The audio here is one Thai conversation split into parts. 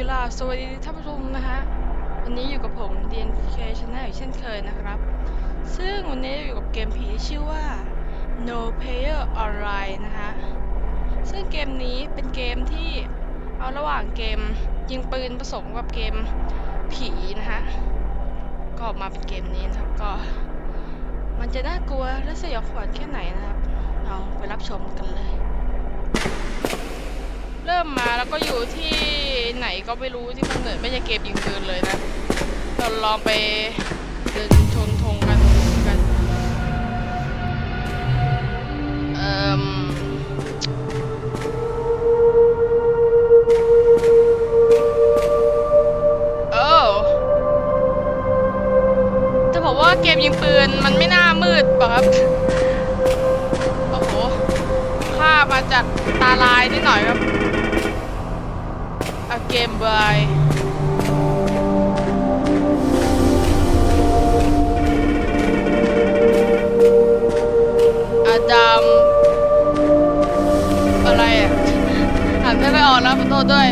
กราสวัสดีท่านผู้ชมนะฮะ วันนี้อยู่กับผม DNK Channel อีกเช่นเคยนะครับ ซึ่งวันนี้อยู่กับเกมผีที่ชื่อว่า No Player Online นะฮะ ซึ่งเกมนี้เป็นเกมที่เอาระหว่างเกมยิงปืนผสมกับเกมผีนะฮะ ก็ออกมาเป็นเกมนี้นะครับ ก็ มันจะน่ากลัวและสยองขวัญแค่ไหนนะครับ เราไปรับชมกันเลย เริ่มมาแล้วก็อยู่ที่ไหนก็ไม่รู้ที่กำเนิดไม่ใช่เกมยิงปืนเลยนะเราลองไปเดินชนธงกันกันเอ่มโอ้จะบอกว่าเกมยิงปืนมันไม่น่ามืดป่ะครับ มาจากตาลายนิดหน่อยครับ A Game by อาดัมอะไรอะอ่านไม่ค่อยออกแล้วขอโทษด้วย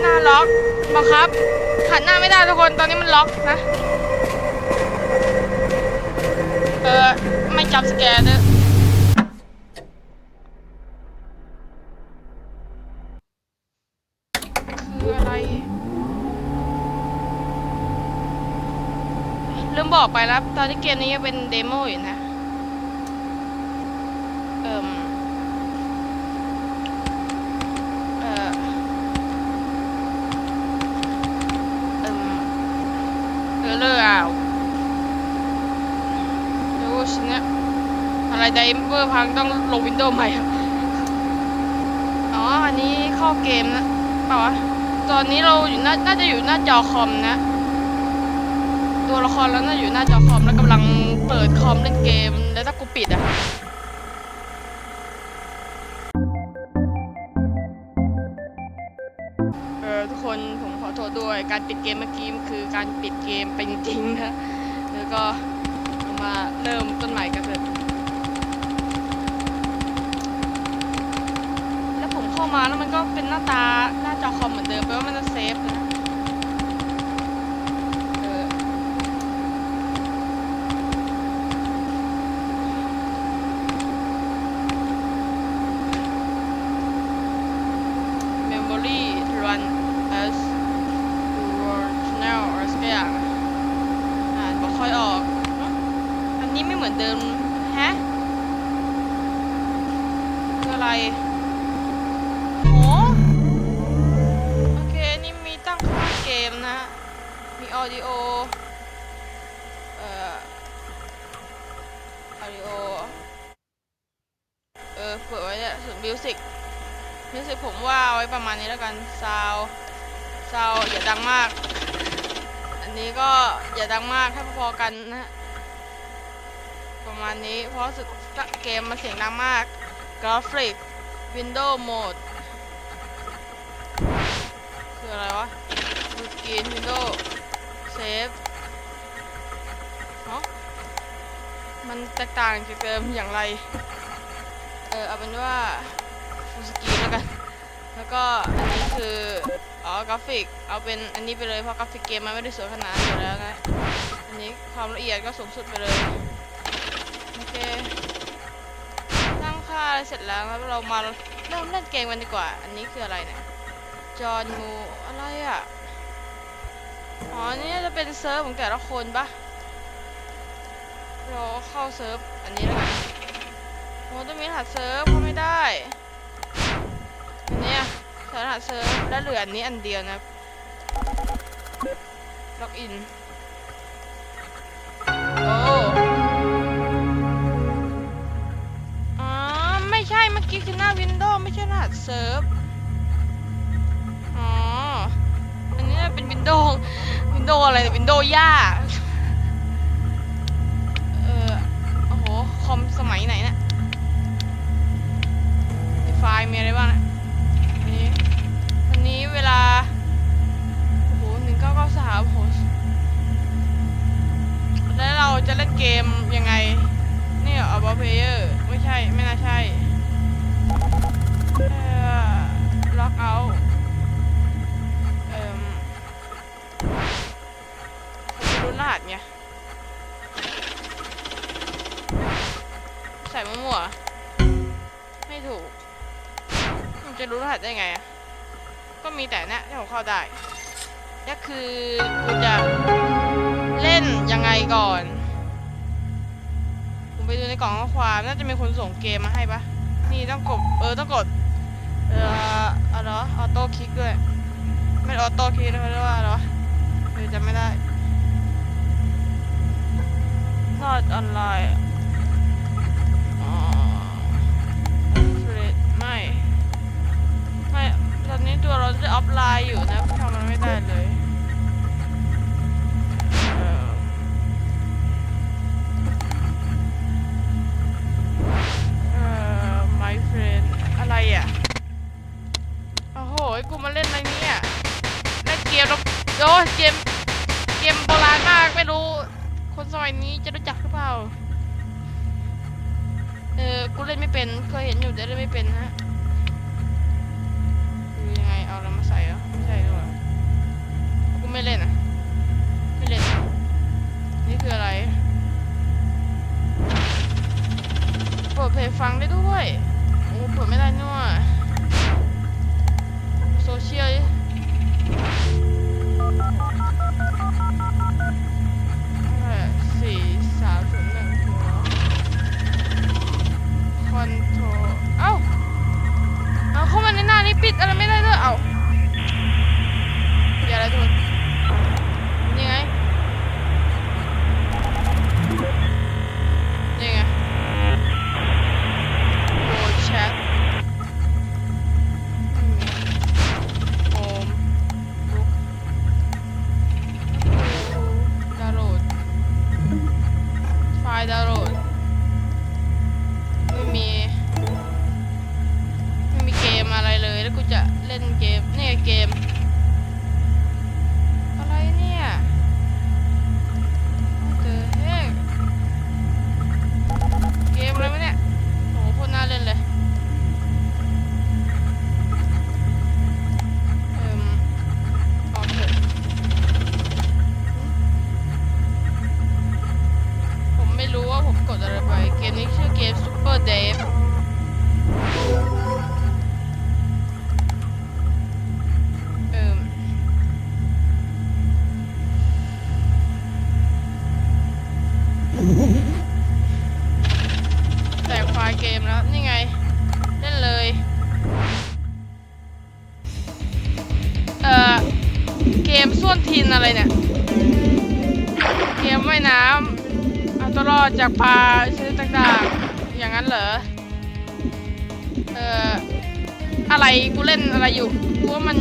หน้าล็อกบังคับหันหน้าไม่ได้ทุกคนตอนนี้มันล็อกนะ เออไม่จับสแกนเนอะคืออะไร ลืมบอกไปแล้วตอนที่เกมนี้ยังเป็นเดโมอยู่นะ เอ่มเอ่อเอ่มเออเลอร์อ่าวเดี๋ยวฉันเนี่ย อะไรไดเวอร์พังต้องลงวินโดว์ใหม่อ๋อ อันนี้เข้าเกมนะเปล่าวะตอนนี้เราอยู่น่าน่าจะอยู่หน้าจอคอมนะ ตัวละครแล้วน่าอยู่หน้าจอคอมแล้วกำลังเปิดคอมเล่นเกม แล้วถ้ากูปิดอะเออทุกคนผมขอโทษด้วยการปิดเกมเมื่อกี้คือการปิดเกมไปจริงๆนะ แล้วก็มาเริ่มต้นใหม่กันเถอะแล้วผ มามาแล้วมันก็เป็นหน้าตาหน้าจอคอมเหมือนเดิมแปลว่ามันจะเซฟนะเออ memory run as your channel อะไรสักอย่างอะอ่านบอกค่อยออกหึอันนี้ไม่เหมือนเดิมฮะคืออะไรโหโอเค นี่มีตั้งค่าเกมนะ มี audio เอ่อ audio เออเปิดไว้เนี่ยส่วน music มิวสิกผมว่าเอาไว้ประมาณนี้แล้วกันซาวซาวอย่าดังมาก อันนี้ก็อย่าดังมากให้พอๆ กันนะประมาณนี้เพราะสึกเกมมันเสียงดังมากกราฟิกวินโดว์โหมดคืออะไรวะดูสกรีนวินโดว์เซฟเนาะมันแตกต่างจากเดิมอย่างไร เออเอาเป็นว่าฟูสกรีนแล้วกัน แล้วก็อันนี้คือ อ๋อกราฟิก เอาเป็นอันนี้ไปเลยเพราะกราฟิกเกมมันไม่ได้สวยขนาดนั้นอยู่แล้วนะ อันนี้ความละเอียดก็สูงสุดไปเลย โอเคตั้งค่าเสร็จแล้วแล้วเรามาเริ่มเล่นเกมกันดีกว่า อันนี้คืออะไรเนี่ย จอห์นงูอะไรอะ อ๋อ นี่จะเป็นเซิร์ฟของแต่ละคนปะเราเข้าเซิร์ฟ อันนี้แล้วกันโอ้ต้องมีรหัสเซิร์ฟเข้าไม่ได้ อันเนี้ยสถานะเซิร์ฟและเหลืออันนี้อันเดียวนะล็อกอินากเซิร์ฟ อ๋อ อันนี้เป็นวินโดว์วินโดว์อะไรวินโดว์ย่า เออ โอ้โห คอมสมัยไหนเนะี่ยไฟล์มีอะไรบ้างนะอันนี้อันนี้เวลา โอ้โหหนึ่งเก้าเก้าสามโอ้โหแล้วเราจะเล่นเกมยังไง นี่เหรออัลบอเพเยอร์ ไม่ใช่ ไม่น่าใช่ เอ่มผมไม่รู้รหัสไงใส่มั่วๆไม่ถูกผมจะรู้รหัสได้ไงอะก็มีแต่เนี้ยที่ผมเข้าได้ก็คือกูจะเล่นยังไงก่อน ผมไปดูในกล่องข้อความน่าจะมีคนส่งเกมมาให้ปะนี่ต้องกด เออต้องกด เอออะไรวะออโต้คลิกด้วยไม่ออโต้คลิกเขาเรียกว่าอะไรวะเออจำไม่ได้ not online อ๋อไม่ไม่ตอนนี้ตัวเราจะออฟไลน์อยู่นะทำมันไม่ได้เลยเอ่อ my friend อะไรอะ โอ้โหกูมาเล่นอะไรเนี่ยเล่นเกมแล้วโอ้เกม เกมโบราณมากไม่รู้ คนสมัยนี้จะรู้จักหรือเปล่า เออ กูเล่นไม่เป็น เคยเห็นอยู่แต่เล่นไม่เป็นฮะคือยังไง เอาอะไรมาใส่เหรอไม่ใช่ด้วยกูไม่เล่นอะ ไม่เล่น นี่คืออะไรเปิดเพลงฟังได้ด้วย โอ้เปิดไม่ได้นี่หว่า เชียลสี่สามศูนย์หนึ่งหัวคอนโทรเอ้า เอาเข้ามาในหน้านี้ปิดอะไรไม่ได้ด้วย เอ้าอย่าอะไรทุนนี่ ไฟล์ กมส้วนทินอะไรเนี่ย เกมว่ายน้ำเอาตัวรอดจากปลาชนิดต่างๆ อย่างนั้นเหรอ เอ่อ อะไรกูเล่นอะไรอยู่กูว่ามัน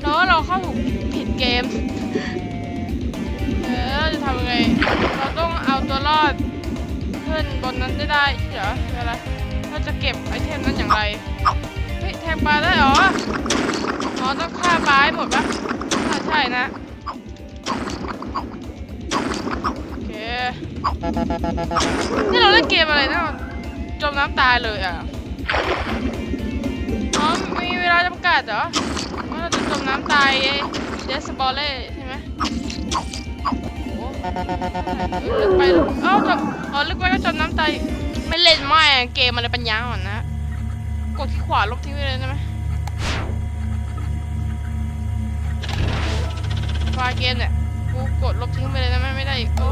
แล้วเราเข้าถูกผิดเกม เออจะทำยังไง เราต้องเอาตัวรอดขึ้นบนนั้นได้ได้เหรออะไรเราจะเก็บไอเทมนั้นอย่างไร ทงปลาได้เหรอ อ๋อ ต้องฆ่าปลาให้หมดปะน่าใช่นะ โอเค นี่เราเล่นเกมอะไรนะ จมน้ำตายเลยอะ อ๋อ มีเวลาจำกัดเหรอว่าเราจะจมน้ำตายเดสบอลเล่ใช่ไหมโอ้ลึกไปเอ้าจมอ๋อ ลึกไปก็จมน้ำตาย ไม่เล่นไม่เกมอะไรปัญญาอ่อนนะ กดที่ขวาลบทิ้งไปเลยได้ไหมไฟล์เกมเนี่ยกูกดลบทิ้งไปเลยได้ไหมไม่ได้อีกโอ้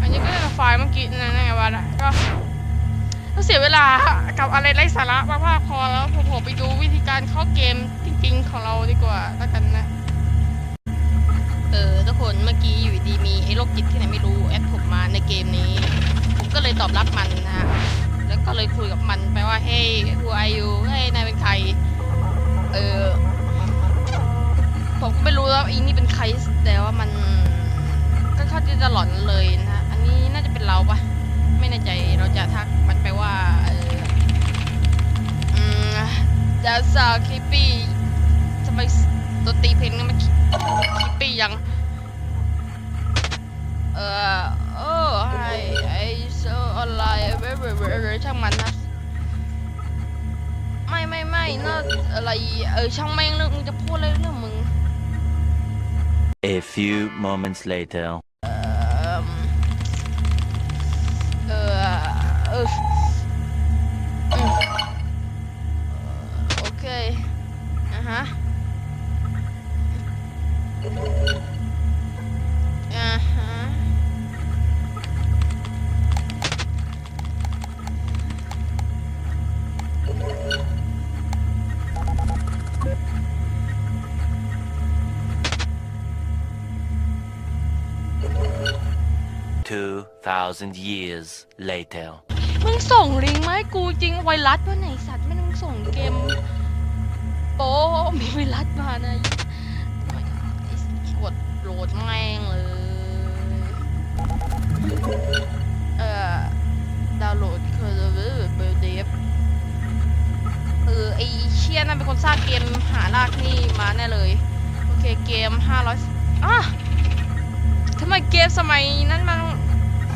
อันนี้ก็จะไฟล์เมื่อกี้นั่นไงวะนะก็เสียเวลากับอะไรไร้สาระมากๆพอแล้วผมไปดูวิธีการเข้าเกมจริงๆของเราดีกว่าแล้วกันนะ เออทุกคนเมื่อกี้อยู่ดีมีไอ้โรคจิตที่ไหนไม่รู้แอดผมมาในเกมนี้ ผมก็เลยตอบรับมันนะฮะแล้วก็เลยคุยกับมันไปว่าเฮ้ย who are you เฮ้ยนายเป็นใคร เออผมก็ไม่รู้ว่าอีนี่เป็นใครแต่ว่ามันก็เข้าที่จะหลอนเลยนะฮะอันนี้น่าจะเป็นเราปะไม่แน่ใจเราจะทักมันไปว่าเอออืมจะสาวคิปปี้ทำไม ดนตรีเพลงนี่มันคิปปี้ยัง เออเออไอไอโซออนไลน์เว้ยเว้ยเว้ยเว้ยช่างมันนะ ไม่ไม่ไม่น่าอะไร เออช่างแม่งเรื่องมึงจะพูดอะไรเรื่องมึง A few moments later. เอ่อเออเอออื 2,000 years later. มึงส่งลิงก์มาให้กูจริงไวรัสวะไหนสัตว์ไม่ต้องส่งเกมโป้มีไวรัสมานะกดโหลดแม่งเลยเอ่อดาวน์โหลดคือเบอร์เบเดฟเออไอเชี่ยนั่นเป็นคนสร้างเกมหารากนี่มาแน่เลย โอเคเกม500อะทำไมเกมสมัยนั้นมัน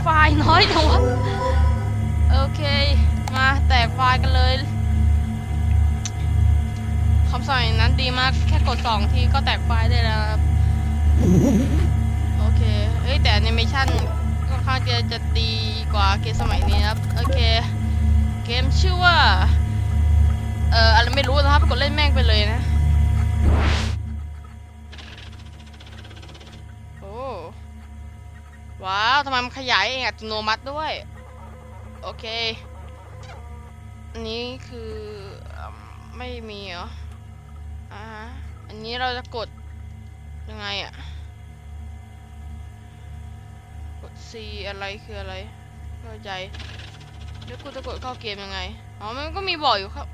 ฟล์น้อยจังวะโอเค มาแตกไฟล์กันเลยคำสั่งนั้นดีมากแค่กดสองทีก็แตกไฟล์ได้แล้วครับโอเคเฮ้ยแต่แอนิเมชันค่อนข้างจะจะดีกว่าเกมสมัยนี้ครับโอเคเกมชื่อว่าเอ่ออะไรไม่รู้นะครับกดเล่นแม่งไปเลยนะ ว้าวทำไมมันขยายเองอัตโนมัติด้วย โอเค อันนี้คือไม่มีเหรออ่าฮะอันนี้เราจะกดยังไงอะกด C อะไรคืออะไรไม่เข้าใจแล้วกูจะกดเข้าเกมยังไง อ๋อ มันก็มีบอกอยู่ข้าง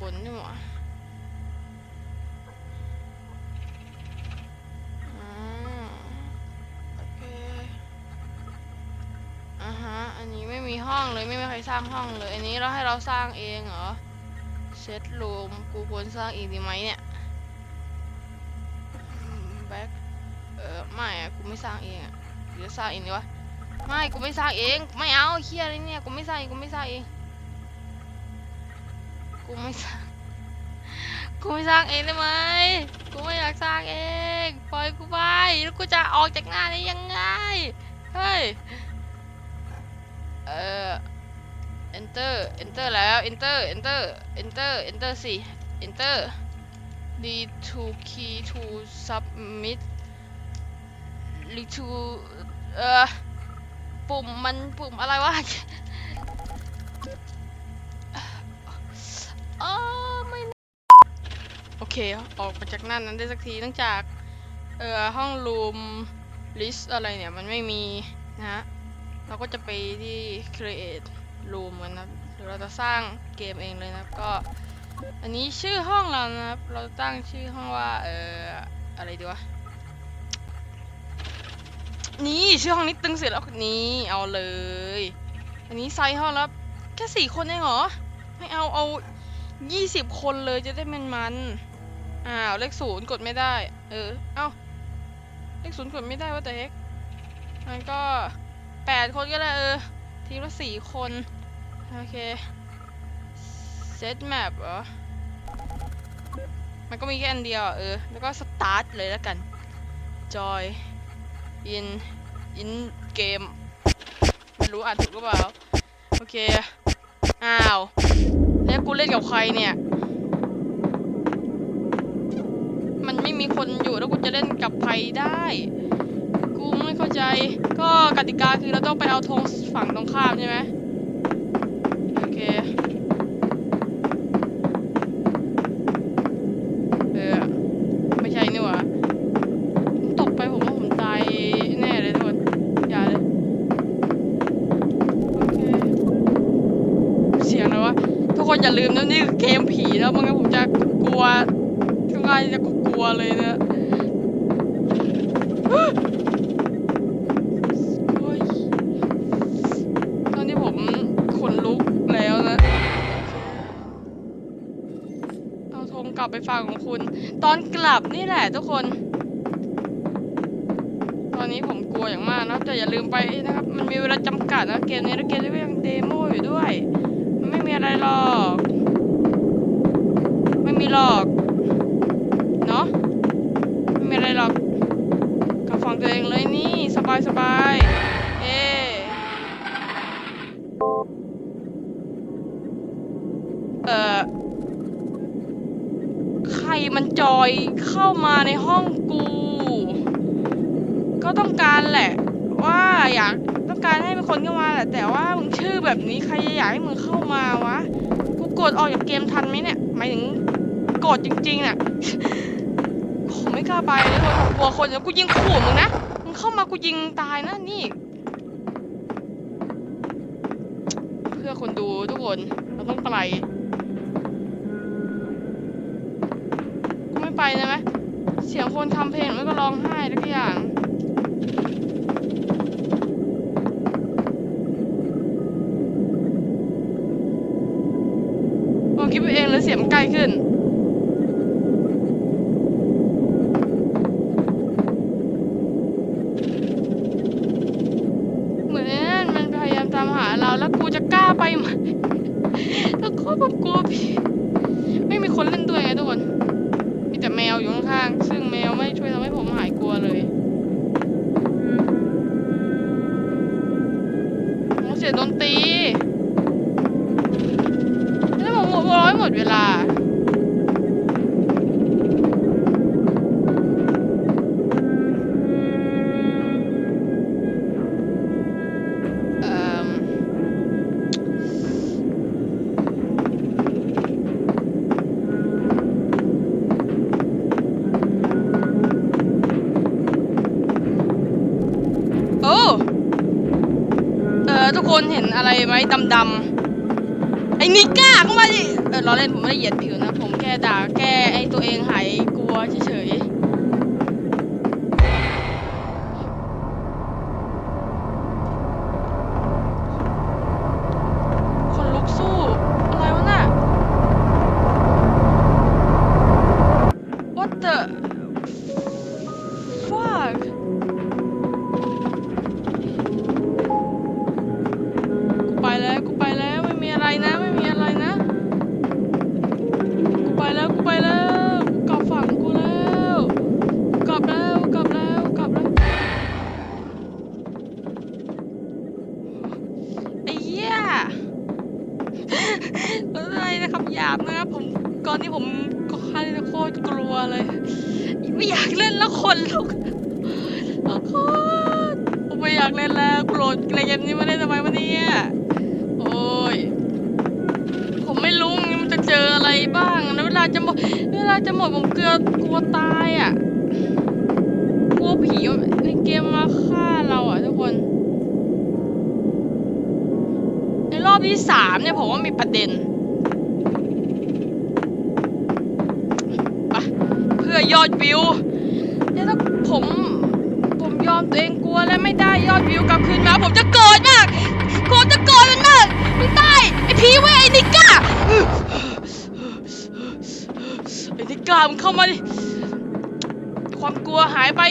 บนนี่หว่า สร้างห้องเลย อันนี้เราให้เราสร้างเองเหรอเซตรูมกูควรสร้างเองดีไหมเนี่ยแบ็คเออไม่กูไม่สร้างเองอะหรือจะสร้างเองดีวะไม่กูไม่สร้างเองไม่เอาเฮียอะไรเนี่ยกูไม่สร้างเองกูไม่สร้างเองกูไม่สร้างกูไม่สร้างเองได้ไหมกูไม่อยากสร้างเองปล่อยกูไปแล้วกูจะออกจากหน้าได้ยังไงเฮ้ยเอ่อ enter enter แล้ว enter enter enter enter สิ enter d to key to submit r to เอ่อปุ่มมันปุ่มอะไรวะเออไม่โอเค ออกมาจากหนั่นนั้นได้สักทีเนื่องจาก เอ่อ ห้องรูม list อะไรเนี่ย มันไม่มีนะฮะเราก็จะไปที่ create room กันนะครับเราจะสร้างเกมเองเลยนะก็ อันนี้ชื่อห้องเรานะครับ เราตั้งชื่อห้องว่าเอออะไรดีวะนี่ชื่อห้องนี้ตึงเสร็จแล้วนี่เอาเลย อันนี้ไซส์ห้องแล้วแค่สี่คนเองเหรอไม่เอาเอายี่สิบคนเลยจะได้มันมันอ้าวเลขศูนย์กดไม่ได้ เออเอ้าเลขศูนย์กดไม่ได้ว่าแต่เฮกมันก็แปดคนก็ได้เออ ทีมละสี่คน โอเค เซตแมปเหรอ มันก็มีแค่อันเดียวเออ แล้วก็สตาร์ทเลยแล้วกัน จอย in in game ไม่รู้อ่านถูกหรือเปล่า โอเค อ้าว แล้วกูเล่นกับใครเนี่ย มันไม่มีคนอยู่แล้วกูจะเล่นกับใครได้ กูไม่เข้าใจ ก็กติกาคือเราต้องไปเอาธงฝั่งตรงข้ามใช่ไหมโอเคเออไม่ใช่นี่หว่าผมตกไปผมว่าผมตายแน่เลยทุกคนอย่าเลยโอเคเสียงอะไรวะทุกคนอย่าลืมนะนี่คือเกมผีแล้วไม่งั้นผมจะกลัวทุกคนจะกลัวเลยนะโังของคุณ ตอนกลับนี่แหละทุกคน ตอนนี้ผมกลัวอย่างมากนะแต่อย่าลืมไปนะครับ มันมีเวลาจำกัดนะเกมนี้แล้วเกมนี้ยังเดโมอยู่ด้วย มันไม่มีอะไรหรอก ไม่มีหรอก เข้ามาในห้องกู ก็ต้องการแหละ ว่าอยากต้องการให้เป็นคนเข้ามาแหละ แต่ว่ามึงชื่อแบบนี้ใครจะอยากให้มึงเข้ามาวะ กูกดออกจากเกมทันไหมเนี่ย หมายถึงกดจริงๆน่ะผมไม่กล้าไปเลยผมกลัวคนแล้วกูยิงขู่มึงนะ มึงเข้ามากูยิงตายนะนี่ เพื่อคนดูทุกคนเราต้องไป กู ไปเลยไหมเสียงคนทำเพลงมันก็ร้องไห้ทุกอย่าง อบที่สามเนี่ยผมว่ามีประเด็นเพื่อยอดวิวเนี่ยถ้าผมผมยอมตัวเองกลัวและไม่ได้ยอดวิวกลับคืนมา ผมจะโกรธมากผมจะโกรธมันมากมันตายไอพีเว้ยไอนิก้าไอนิก้ามันเข้ามาดิความกลัวหายไป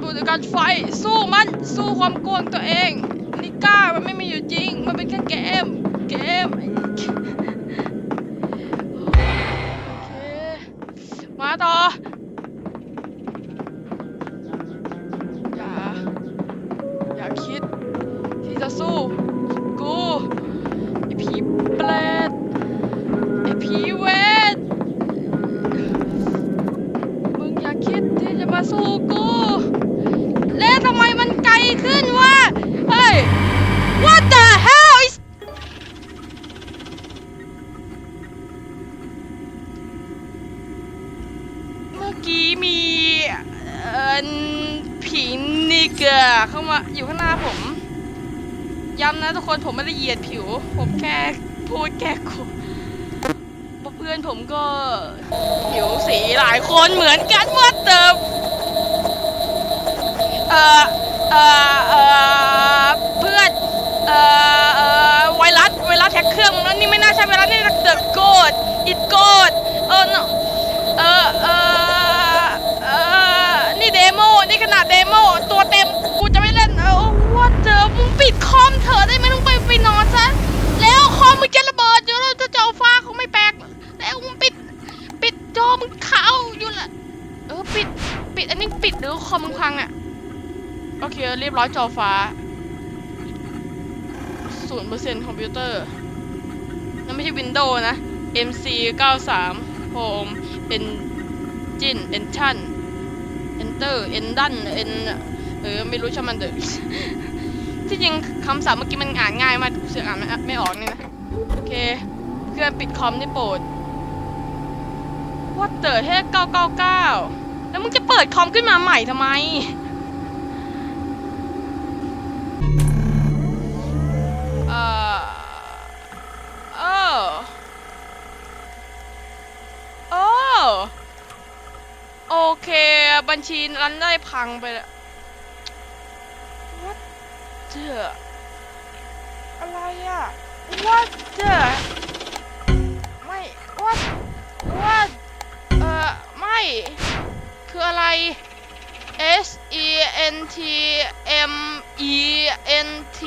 ดูจากการไฟสู้มันสู้ความกลัวตัวเอง นิก้ามันไม่มีอยู่จริง มันเป็นแค่เกม เกมโอเคมาต่ออย่าอย่าคิด ที่จะสู้ กูไอผีเปรตไอผีเวทมึงอย่าคิดที่จะมาสู้กู แล้วทำไมมัน ขึ้นวะเฮ้ย What the hell is เมื่อกี้มีเอ่อผีนิเกอร์เข้ามาอยู่ข้างหน้าผม ย้ำนะทุกคนผมไม่ได้เหยียดผิว ผมแค่พูดแก้กูเพราะเพื่อนผมก็ผิวสีหลายคนเหมือนกันว่าเติมเอ่อ เอ่อเอ่อเพื่อเอ่อเอ่อไวรัสไวรัสแท็กเครื่องนี่ไม่น่าใช่ไวรัสนี่เดอะโกดอิดโกดเออเออเออเออนี่เดโมนี่ขนาดเดโมตัวเต็มกูจะไม่เล่นเออว่าเจอมึงปิดคอมเถอะได้ไหมมึงไปไปนอนซะแล้วคอมมึงจะระเบิดอยู่แล้วจะเจ้าฟ้าคงไม่แปลกแล้วมึงปิดปิดจอมึงขาวอยู่ละเออปิดปิดอันนี้ปิดหรือคอมมึงพังอะ โอเคเรียบร้อยจอฟ้าศูนย์เปอร์เซ็นต์คอมพิวเตอร์นั่นไม่ใช่ Windows นะ MC 93 Home Engine Enter Enter Endan En เออไม่รู้ช่างมันเถอที่จริงคำศัพท์เมื่อกี้มันอ่านง่ายมากเสือกอ่านไม่ไม่ออกนี่นะโอเคเพื่อนปิดคอมได้โปรด What the heck 999แล้วมึงจะเปิดคอมขึ้นมาใหม่ทำไม เอ่อเออโอ้โอเค บัญชีรันได้พังไปแล้ว What the อะไรอะ What the ไม่ What What เอ่อ ไม่ คืออะไร S E N T M E N T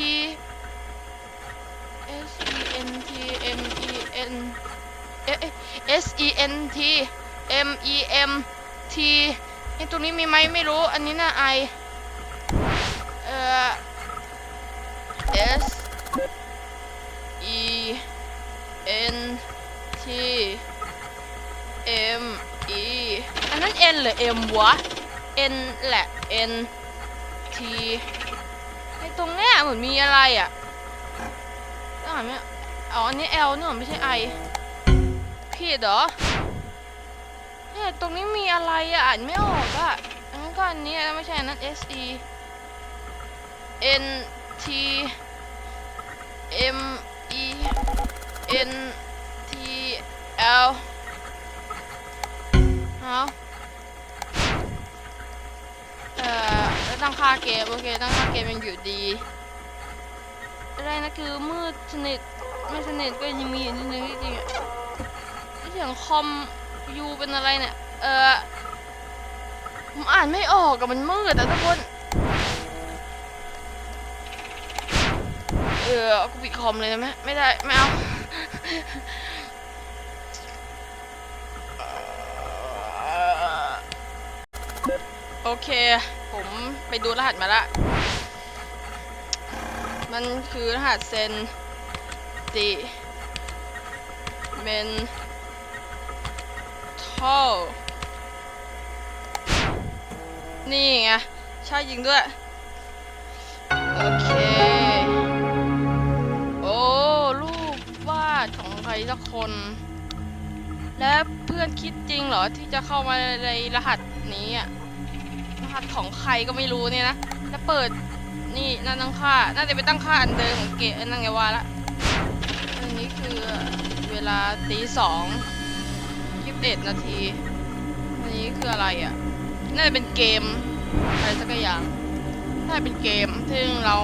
S E N T M E N เอ๊ะ S E N T M E M T ไอ้ตัวนี้มีไหมไม่รู้ อันนี้น่าไอเอ่อ S E N T M E อันนั้น N หรือ M วะ N แหละ N T ไอตรงเนี้ยเหมือนมีอะไรอะต้องอ่านไหมอ๋อ อันนี้ L นี่หว่าไม่ใช่ I ผิดเหรอ เนี่ยตรงนี้มีอะไรอะอ่านไม่ออกอะอันนั้นก็อันนี้ไม่ใช่อันนั้น S E N T M E N T L เอาเอ่อแล้วตั้งค่าเกม โอเค ตั้งค่าเกมยังอยู่ดี อะไรนะคือมืดสนิท ไม่สนิทก็ยังมีอยู่นิดนึงจริงๆเสียงคอม ยูเป็นอะไรเนี่ย เออผมอ่านไม่ออกกับมันมืดแต่ทุกคน เออกูปิดคอมเลยได้ไหมไม่ได้ ไม่เอา โอเค ผมไปดูรหัสมาละ มันคือรหัสเซนติเมน ทัลนี่ไง ใช่จริงด้วย โอเค โอ้รูปวาดของใครสักคน และเพื่อนคิดจริงเหรอที่จะเข้ามาในรหัสนี้อะรหัสของใครก็ไม่รู้เนี่ยนะ แล้วเปิดนี่นั่นตั้งค่า น่าจะไปตั้งค่าอันเดิมของเกมนั่นไงว่าละอันนี้คือเวลาตีสอง ยี่สิบเอ็ดนาที อันนี้คืออะไรอะ น่าจะเป็นเกม อะไรสักอย่าง น่าจะเป็นเกม ซึ่งเรา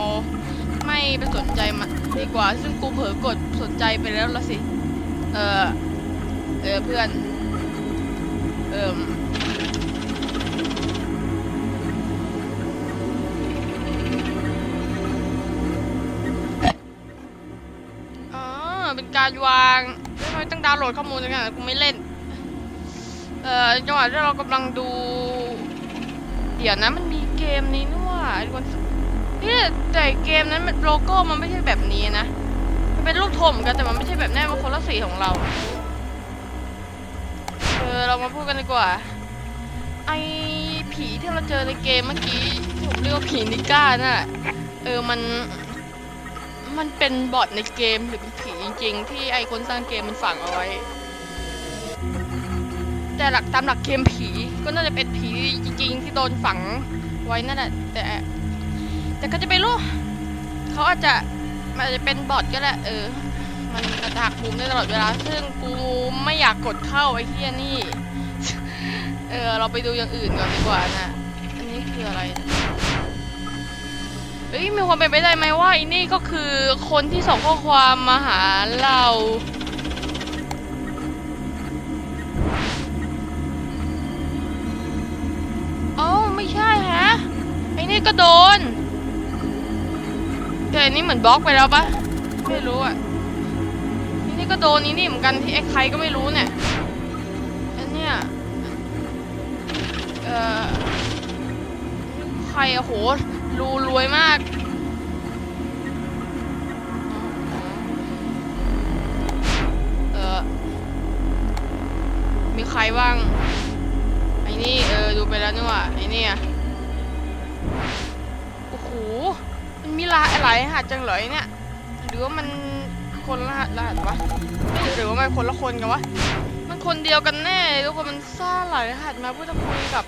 ไม่ไปสนใจมันดีกว่า ซึ่งกูเผลอกดสนใจไปแล้วละสิ เออเออเพื่อน เอิมอ๋อเป็นการวางไมต้องดาวน์โหลดข้อมูลกันกูไม่เล่น เอ่อจังหวะที่เรากำลังดู เดี๋ยวนะมันมีเกมนี้นี่ว่าไอ้คนนี่แต่เกมนั้นมันโลโก้มันไม่ใช่แบบนี้นะ มันเป็นรูปโทมกันแต่มันไม่ใช่แบบแน่มันคนละสีของเราเออเรามาพูดกันดีกว่า ไอผีที่เราเจอในเกมเมื่อกี้ผมเรียกว่าผีนิก้าน่ะเออมันมันเป็นบอทในเกมหรือเป็นผีจริง ๆ ที่ไอคนสร้างเกมมันฝังเอาไว้ แต่หลักตามหลักเกมผีก็น่าจะเป็นผีจริงๆที่โดนฝังไว้นั่นแหละแต่ แต่ก็จะไปรู้เขาอาจจะมันอาจจะเป็นบอทก็ได้เออ มันกระหักมุมได้ตลอดเวลา ซึ่งกูไม่อยากกดเข้าไอ้เฮียนี่ เออ เราไปดูอย่างอื่นก่อนดีกว่านะอันนี้คืออะไรเฮ้ยมีความเป็นไปได้ไหมว่าไอ้นี่ก็คือคนที่ส่งข้อความมาหาเรา นี่ก็โดน แต่อันนี้เหมือนบล็อกไปแล้วปะไม่รู้อะไอ้นี่ก็โดนนี่นี่เหมือนกันที่ไอ้ใครก็ไม่รู้เนี่ยอันเนี้ยเอ่อรอะโหรูรวยมากเออมีใครบ้างไอ้นี่เออดูไปแล้วนี่ว่าไอ้นี่อะ โอ้โห มันมีลายหลายรหัสจังเลยเนี่ย หรือว่ามันคนละรหัสวะ หรือว่ามันคนละคนกันวะ มันคนเดียวกันแน่ทุกคนมันสร้าหลายรหัสมาเพื่อจะคุยกับ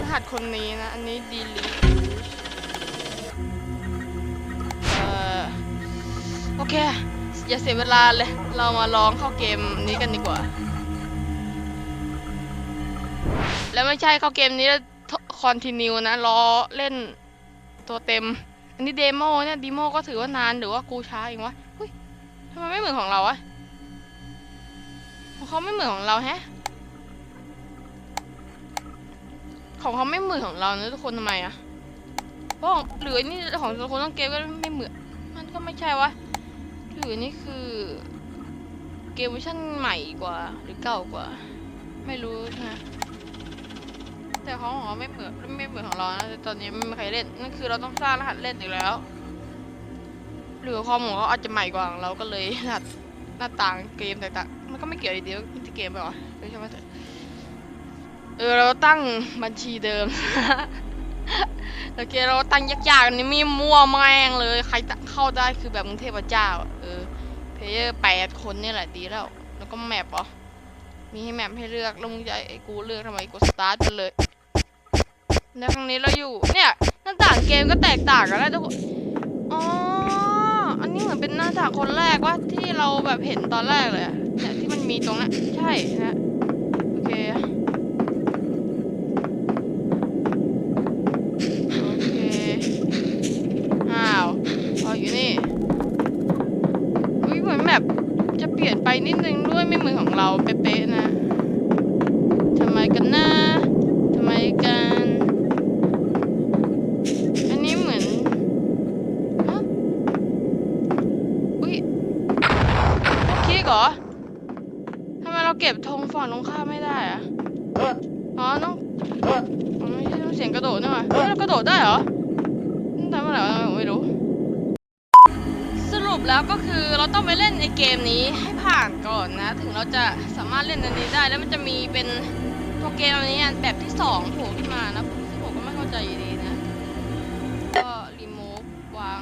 รหัสคนนี้นะ อันนี้ดีลีเอ่อ โอเค อย่าเสียเวลาเลย เรามาลองเข้าเกมนี้กันดีกว่า แล้วไม่ใช่เข้าเกมนี้แล้ว อนติเนียนะรอเล่นตัวเต็ม อันนี้เดโมเนี่ยดีโมก็ถือว่านานหรือว่ากูช้าเองวะเฮ้ยทำไมไม่เหมือนของเราอะของเขาไม่เหมือนของเราแฮะ ของเขาไม่เหมือนของเรานะทุกคนทำไมอะเพราะหรืออันนี่ของทุกคนต้องเกมก็ไม่เหมือน มันก็ไม่ใช่วะหรือนี่คือเกมเวอร์ชันใหม่กว่า หรือเก่ากว่า ไม่รู้นะ แต่ของของเราไม่เหมือนไม่เหมือนของเรานะแต่ตอนนี้ไม่มีใครเล่นนั่นคือเราต้องสร้างรหัสเล่นอีกแล้ว หรือคอมของเขาอาจจะใหม่กว่าของเราก็เลยรหัสหน้าต่างเกมต่างๆมันก็ไม่เกี่ยวเดียวมันจะเกมไปหรอเออใช่ไหมเออเราตั้งบัญชีเดิมโอเคเราตั้งยากๆนนี้มีมั่วแม่งเลย ใครเข้าได้คือแบบมึงเทพเจ้า เออเพลเยอร์แปดคนนี่แหละดีแล้ว แล้วก็แมปเหรอ มีให้แมปให้เลือกแล้วมึงจะไอ้กูเลือกทำไมกูสตาร์ทไปเลยแล้วครั้งนี้เราอยู่เนี่ยหน้าต่างเกมก็แตกต่างกันแล้วทุกคนอ๋ออันนี้เหมือนเป็นหน้าต่างคนแรกว่าที่เราแบบเห็นตอนแรกเลยเนี่ยที่มันมีตรงนั้นใช่นะโอเคโอเคอ้าวพออยู่นี่อุ้ยเหมือนแบบจะเปลี่ยนไปนิดนึงด้วยไม่เหมือนของเราเป๊ะๆนะ กันนะทำไมกัน อันนี้เหมือนฮะอุ้ยโอเคเหรอทำไมเราเก็บธงฝั่งตรงข้ามไม่ได้อะอ๋อต้องไม่ใช่ต้องเสียงกระโดดนี่หว่าเฮ้ยเรากระโดดได้เหรอทำอะไรวะไม่รู้ สรุปแล้วก็คือเราต้องไปเล่นไอเกมนี้ให้ผ่านก่อนนะ ถึงเราจะสามารถเล่นอันนี้ได้แล้วมันจะมีเป็น เกมอันนี้อันแบบที่สองโผล่ขึ้นมานะซึ่งผมก็ไม่เข้าใจอยู่ดีนะ ก็รีโมทวาง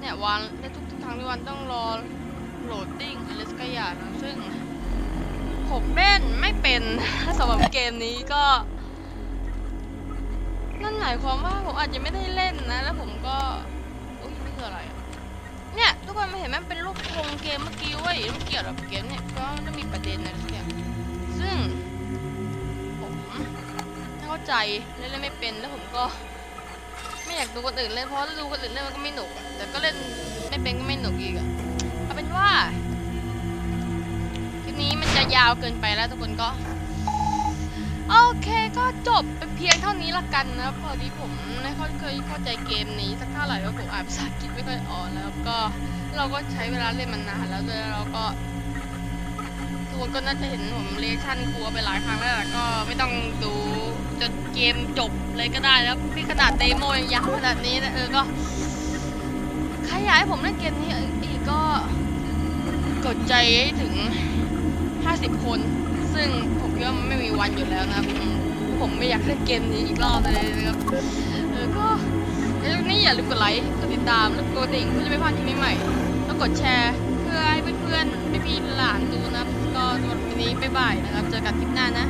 เนี่ยวางได้ทุกทุกครั้งที่วันต้องรอโหลดดิ้งอะไรสักอย่างนะซึ่งผมเล่นไม่เป็นสำหรับเกมนี้ก็ นั่นหมายความว่าผมอาจจะไม่ได้เล่นนะ แล้วผมก็อุ้ยนี่คืออะไรเนี่ยทุกคนมาเห็นมันเป็นรูปธงเกมเมื่อกี้เว้ยมันเกี่ยวกับเกมเนี่ยเพราะว่ามันต้องมีประเด็นอะไรสักอย่างซึ่ง ใจเล่นเล่นไม่เป็นแล้วผมก็ ไม่อยากดูคนอื่นเล่นเพราะดูคนอื่นเล่นมันก็ไม่หนุกแต่ก็เล่นไม่เป็นก็ไม่หนุกอีกอะเอาเป็นว่าคลิปนี้มันจะยาวเกินไปแล้วทุกคนก็โอเคก็จบเป็นเพียงเท่านี้ละกันนะพอดีผมไม่ค่อยเคยเข้าใจเกมนี้สักเท่าไหร่เพราะผมอ่านภาษาอังกฤษไม่ค่อยออกแล้วก็เราก็ใช้เวลาเล่นมันนานแล้วด้วยแล้วก็ทุกคนก็น่าจะเห็นผมเรียกชั่นกลัวไปหลายครั้งแล้วก็ไม่ต้องดู จนเกมจบเลยก็ได้แล้วพี่ขนาดเดโมยังยาวขนาดนี้นะเออก็ใครอยากให้ผมเล่นเกมนี้อีกก็กดใจให้ถึง 50 คน ซึ่งผมคิดว่ามันไม่มีวันอยู่แล้วนะผมผมไม่อยากเล่นเกมนี้อีกรอบเลยนะครับเออก็นช่วงนี้อย่าลืมกดไลค์กดติดตามแล้วกดกระดิ่งเพื่อจะไม่พลาดคลิปใหม่แล้วกดแชร์เพื่อให้เพื่อนๆพี่ๆหลานดูนะครับก็วันนี้บ๊ายบายนะครับ เจอกันคลิปหน้านะ